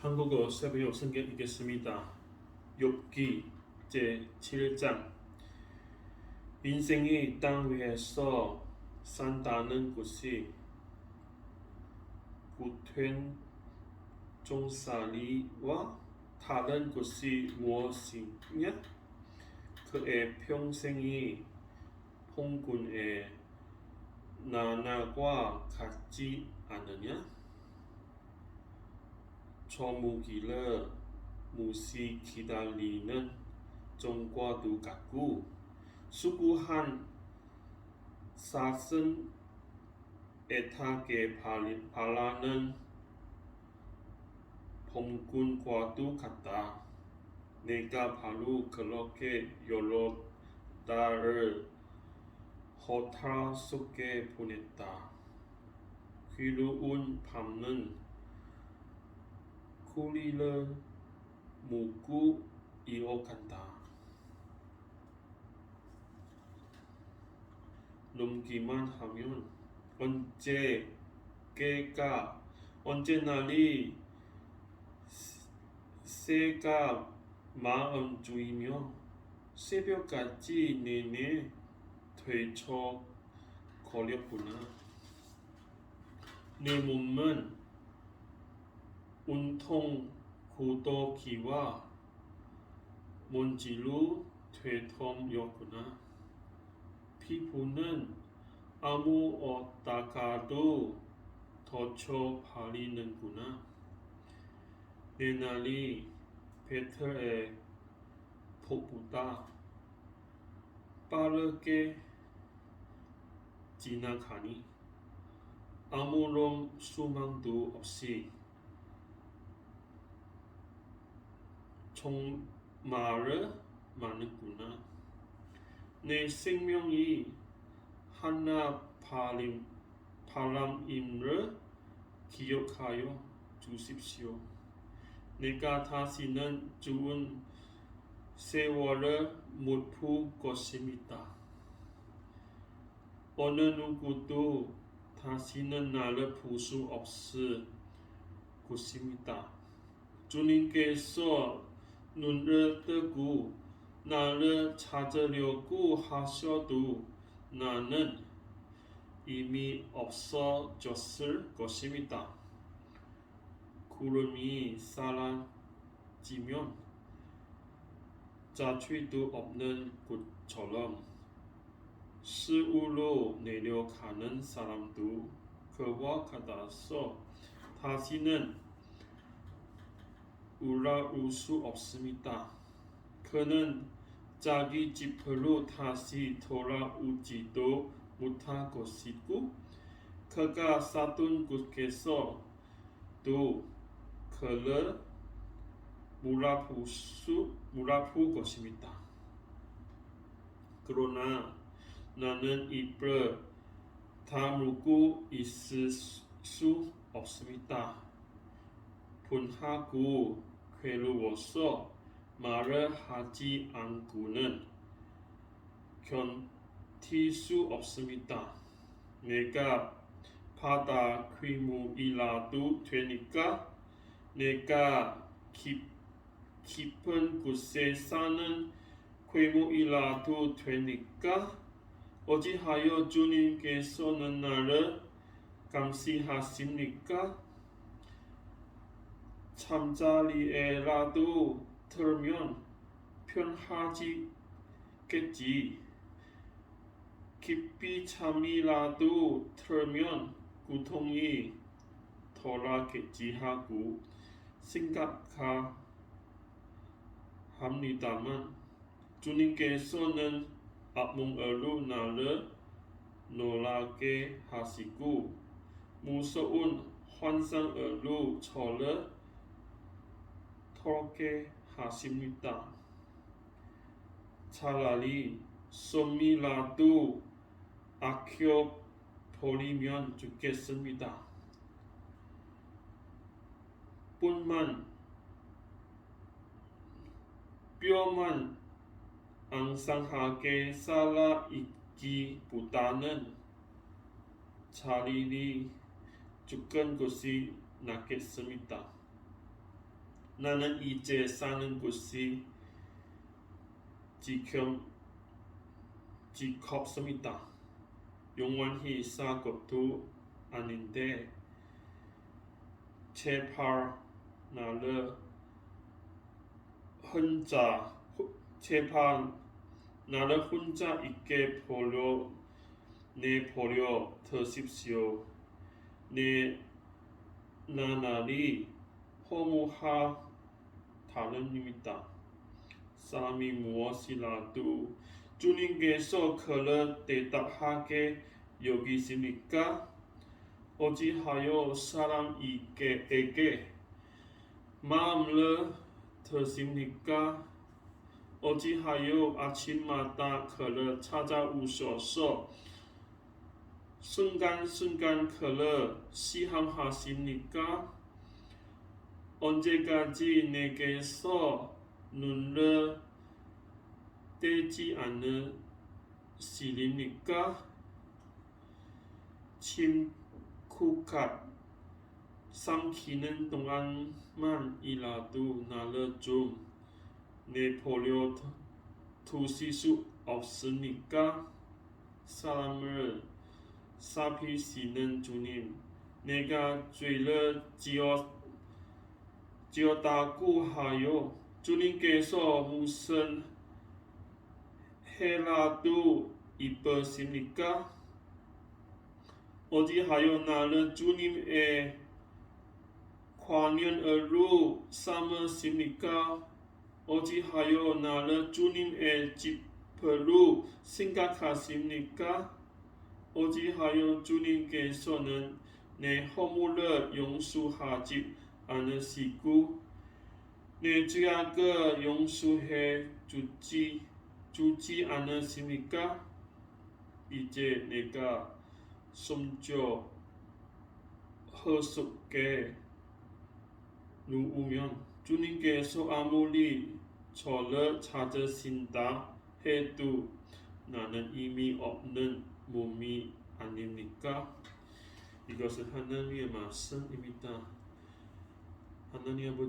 한국어 새벽 성경 읽겠습니다. 욥기 제 7장 인생이 땅 위에서 산다는 것이 구된 종살이와 다른 것이 무엇이냐? 그의 평생이 홍군의 나날과 같지 않으냐? 저무기를 무시 기다리는 종과도 같고 수고한 사슴 애타게 발- 바라는 범군과도 같다. 내가 바로 그렇게 여러 달을 허탈 속에 보냈다. 괴로운 밤은 꼬리를 묶고 이어간다. 넘기만 하면 언제 깨가 언제 날이 새가 마음 주이며 새벽까지 내내 되쳐 거렸구나. 내 몸은 온통 고도기와 먼지로 되텀였구나. 피부는 아무 어디다가도 덧쳐 바리는구나. 내 날이 배틀의 폭보다 빠르게 지나가니 아무런 수망도 없이 정말을 많았구나. 내 생명이 하나 바람, 바람임을 기억하여 주십시오. 내가 다시는 좋은 세월을 못볼 것입니다. 어느 누구도 다시는 나를 볼 수 없을 것입니다. 주님께서 눈을 뜨고 나를 찾으려고 하셔도 나는 이미 없어졌을 것입니다. 구름이 사라지면 자취도 없는 곳처럼 시우로 내려가는 사람도 그와 같아서 다시는 울라울 수 없습니다. 그는 자기 집으로 다시 돌아오지도 못할 것이고 그가 사둔 곳에서 또 그를 몰아볼 수 몰아볼 것입니다. 그러나 나는 입을 다물고 있을 수 없습니다. 분하고 괴로워서 말을 하지 않고는 견딜 수 없습니다. 내가 바다 괴물이라도 되니까 내가 깊, 깊은 곳에 사는 괴물이라도 되니까 어찌하여 주님께서는 나를 감시하십니까? 잠자리에라도 들면 편하지겠지. 깊이 잠이라도 들면 고통이 덜하겠지 하고 생각합니다만 주님께서는 악몽으로 나를 놀라게 하시고 무서운 환상으로 저를 털게 하십니다. 차라리 솜이라도 아껴 버리면 좋겠습니다. 뿐만 뼈만 앙상하게 살아 있기보다는 차라리 죽은 것이 낫겠습니다. 나는 이제 사는 곳이 지금 지겹습니다. 영원히 살 것도 아닌데 제발 나를 혼자 제발 나를 혼자 있게 버려 내 버려 두십시오. 내 나날이 허무하 다름입니다. 사람이 무엇이라도 주님께서 그를 대답하게 여기십니까? 어찌하여 사람에게 마음을 드십니까? 어찌하여 아침마다 그를 찾아오셔서 순간순간 그를 시험하십니까? 언제까지 내게서 눈을 떼지 않으시립니까? 침쿠갓 삼키는 동안만이라도 나를 좀 내버려 두실 수 없습니까? 사람을 살피시는 주님, 내가 죄를 지었, 지었다고 하여 주님께서 무슨 해라도 이쁘십니까? 어디하여 나를 주님의 관연으로 삼으십니까? 어디하여 나를 주님의 집으로 생각하십니까? 어찌하여 주님께서는 내 허물을 용서하지 않으시고 내 죄악을 용서해 주지 주지 않으십니까? 이제 내가 숨져 허속게 누우면 주님께서 아무리 저를 찾으신다 해도 나는 의미 없는 몸이 아닙니까? 이것은 하나님의 말씀입니다. 하나님 아버